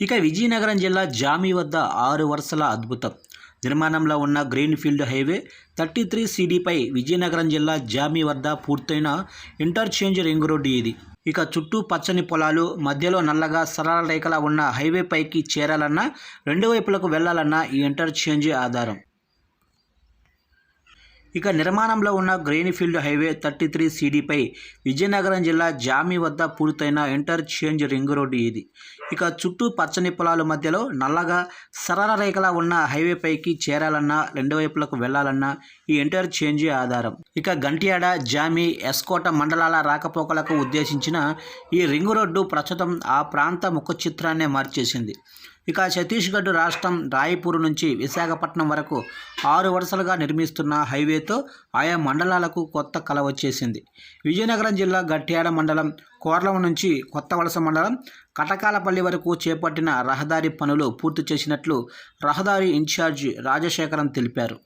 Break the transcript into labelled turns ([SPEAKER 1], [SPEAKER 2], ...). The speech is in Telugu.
[SPEAKER 1] ఇక విజయనగరం జిల్లా జామి వద్ద ఆరు వరుసల అద్భుతం. నిర్మాణంలో ఉన్న green field highway thirty three సిడిపై Vizianagaram జిల్లా జామి వద్ద పూర్తయిన ఇంటర్చేంజ్ రింగ్ రోడ్డు ఇది. ఇక చుట్టూ పచ్చని పొలాలు మధ్యలో నల్లగా సరళ రేఖలా ఉన్న హైవే పైకి చేరాలన్నా రెండు వైపులకు వెళ్ళాలన్నా ఈ ఇంటర్చేంజ్ ఆధారం. ఇక నిర్మాణంలో ఉన్న గ్రీన్ఫీల్డ్ హైవే థర్టీ త్రీ సిడిపై విజయనగరం జిల్లా జామి వద్ద పూర్తయిన ఇంటర్చేంజ్ రింగ్ రోడ్డు ఇది. ఇక చుట్టూ పచ్చని పొలాల మధ్యలో నల్లగా సరళ రేఖలా ఉన్న హైవే పైకి చేరాలన్నా రెండు వైపులకు వెళ్ళాలన్నా ఈ ఇంటర్చేంజ్ ఆధారం. ఇక గంట్యాడ జామి ఎస్కోట మండలాల రాకపోకలకు ఉద్దేశించిన ఈ రింగ్ రోడ్డు ప్రస్తుతం ఆ ప్రాంత ముఖ చిత్రాన్నే మార్చేసింది. ఇక ఛత్తీస్గఢ్ రాష్ట్రం రాయపూర్ నుంచి విశాఖపట్నం వరకు ఆరు వరుసలుగా నిర్మిస్తున్న హైవేతో ఆయా మండలాలకు కొత్త కల వచ్చేసింది. విజయనగరం జిల్లా గట్యాడ మండలం కోర్లం నుంచి కొత్త వలస మండలం కటకాలపల్లి వరకు చేపట్టిన రహదారి పనులు పూర్తి చేసినట్లు రహదారి ఇన్ఛార్జి రాజశేఖరం తెలిపారు.